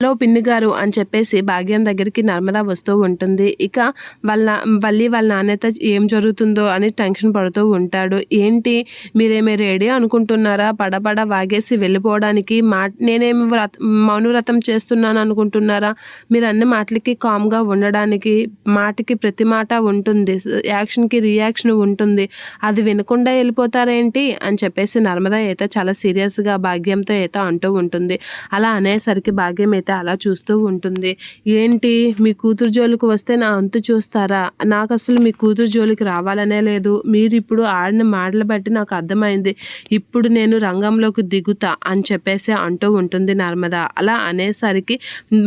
Hello పిన్ని గారు అని చెప్పేసి భాగ్యం దగ్గరికి నర్మద వస్తూ ఉంటుంది. ఇక వాళ్ళ మళ్ళీ వాళ్ళ నాణ్యత ఏం జరుగుతుందో అని టెన్షన్ పడుతూ ఉంటాడు. ఏంటి? మీరేమి రెడీ అనుకుంటున్నారా? పడపడ వాగేసి వెళ్ళిపోవడానికి మా నేనేమి వ్రత మౌనవ్రతం చేస్తున్నాను అనుకుంటున్నారా? మీరు అన్ని మాటలకి కామ్గా ఉండడానికి మాటకి ప్రతి మాట ఉంటుంది. యాక్షన్కి రియాక్షన్ ఉంటుంది. అది వినకుండా వెళ్ళిపోతారేంటి? అని చెప్పేసి నర్మద అయితే చాలా సీరియస్గా భాగ్యంతో అయితే అంటూ ఉంటుంది. అలా అనేసరికి భాగ్యం అయితే అలా చూస్తూ ఉంటుంది. ఏంటి? మీ కూతురు జోలికి వస్తే నా అంతు చూస్తారా? నాకు అసలు మీ కూతురు జోలికి రావాలనే లేదు. మీరు ఇప్పుడు ఆడిన మాటలు బట్టి నాకు అర్థమైంది. ఇప్పుడు నేను రంగంలోకి దిగుతా అని చెప్పేసి అంటూ ఉంటుంది నర్మద. అలా అనేసరికి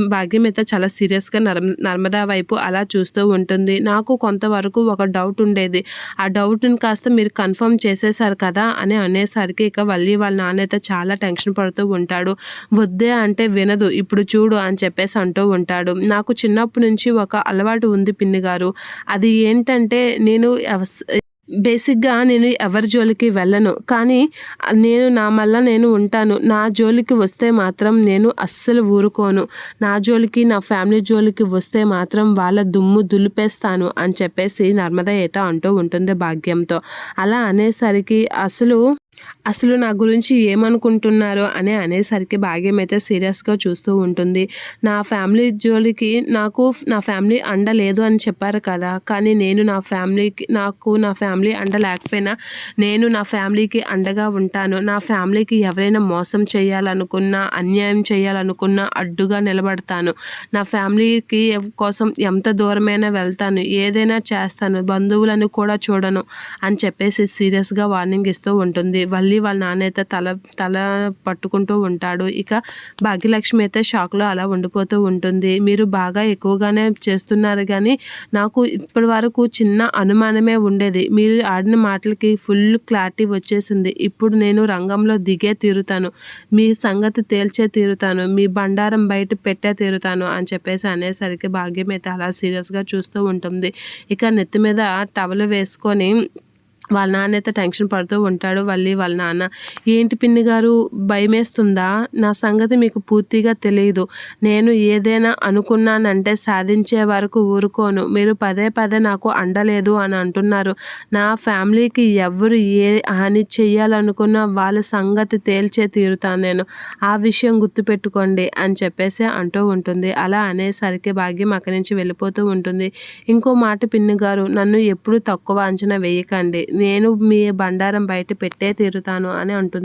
భాగ్యమిత చాలా సీరియస్గా నర్మ నర్మదా వైపు అలా చూస్తూ ఉంటుంది. నాకు కొంతవరకు ఒక డౌట్ ఉండేది. ఆ డౌట్ని కాస్త మీరు కన్ఫర్మ్ చేసేసారు కదా అని అనేసరికి ఇక వల్లి వాళ్ళ నాన్న అయితే చాలా టెన్షన్ పడుతూ ఉంటాడు. వద్దే అంటే వినదు. ఇప్పుడు చూడు అని చెప్పేసి అంటూ ఉంటాడు. నాకు చిన్నప్పటి నుంచి ఒక అలవాటు ఉంది పిన్ని గారు. అది ఏంటంటే నేను బేసిక్గా నేను ఎవరి జోలికి వెళ్ళను. కానీ నేను నా మళ్ళా నేను ఉంటాను. నా జోలికి వస్తే మాత్రం నేను అస్సలు ఊరుకోను. నా జోలికి నా ఫ్యామిలీ జోలికి వస్తే మాత్రం వాళ్ళ దుమ్ము దులిపేస్తాను అని చెప్పేసి నర్మద ఈత అంటూ ఉంటుంది భాగ్యంతో. అలా అనేసరికి అసలు అసలు నా గురించి ఏమనుకుంటున్నారో అని అనేసరికి భాగ్యం అయితే సీరియస్గా చూస్తూ ఉంటుంది. నా ఫ్యామిలీ జోలికి నాకు నా ఫ్యామిలీ అండ లేదు అని చెప్పారు కదా కానీ నేను నా ఫ్యామిలీకి నాకు నా ఫ్యామిలీ అండ లేకపోయినా నేను నా ఫ్యామిలీకి అండగా ఉంటాను. నా ఫ్యామిలీకి ఎవరైనా మోసం చేయాలనుకున్నా అన్యాయం చేయాలనుకున్నా అడ్డుగా నిలబడతాను. నా ఫ్యామిలీకి కోసం ఎంత దూరమైనా వెళ్తాను. ఏదైనా చేస్తాను. బంధువులను కూడా చూడను అని చెప్పేసి సీరియస్గా వార్నింగ్ ఇస్తూ ఉంటుంది. మళ్ళీ వాళ్ళ నాన్న అయితే తల తల పట్టుకుంటూ ఉంటాడు. ఇక భాగ్యలక్ష్మి అయితే షాక్లో అలా ఉండిపోతూ ఉంటుంది. మీరు బాగా ఎక్కువగానే చేస్తున్నారు కానీ నాకు ఇప్పటి వరకు చిన్న అనుమానమే ఉండేది. మీరు ఆడిన మాటలకి ఫుల్ క్లారిటీ వచ్చేసింది. ఇప్పుడు నేను రంగంలో దిగే తీరుతాను. మీ సంగతి తేల్చే తీరుతాను. మీ బండారం బయట పెట్టే తీరుతాను అని చెప్పేసి అనేసరికి భాగ్యం అయితే అలా సీరియస్గా చూస్తూ ఉంటుంది. ఇక నెత్తి మీద టవలు వేసుకొని వాళ్ళ నాన్న అయితే టెన్షన్ పడుతూ ఉంటాడు. మళ్ళీ వాళ్ళ నాన్న ఏంటి పిన్ని గారు భయమేస్తుందా? నా సంగతి మీకు పూర్తిగా తెలియదు నేను ఏదైనా అనుకున్నానంటే సాధించే వరకు ఊరుకోను. మీరు పదే పదే నాకు అండలేదు అని అంటున్నారు. నా ఫ్యామిలీకి ఎవరు ఏ హాని చెయ్యాలనుకున్నా వాళ్ళ సంగతి తేల్చే తీరుతాను నేను. ఆ విషయం గుర్తుపెట్టుకోండి అని చెప్పేసి అంటూ ఉంటుంది. అలా అనేసరికి భాగ్యం అక్కడి నుంచి వెళ్ళిపోతూ ఉంటుంది. ఇంకో మాట పిన్ని గారు నన్ను ఎప్పుడు తక్కువ అంచనా వేయకండి. నేను మీ బండారం బయట పెట్టే తీరుతాను అని అంటుంది.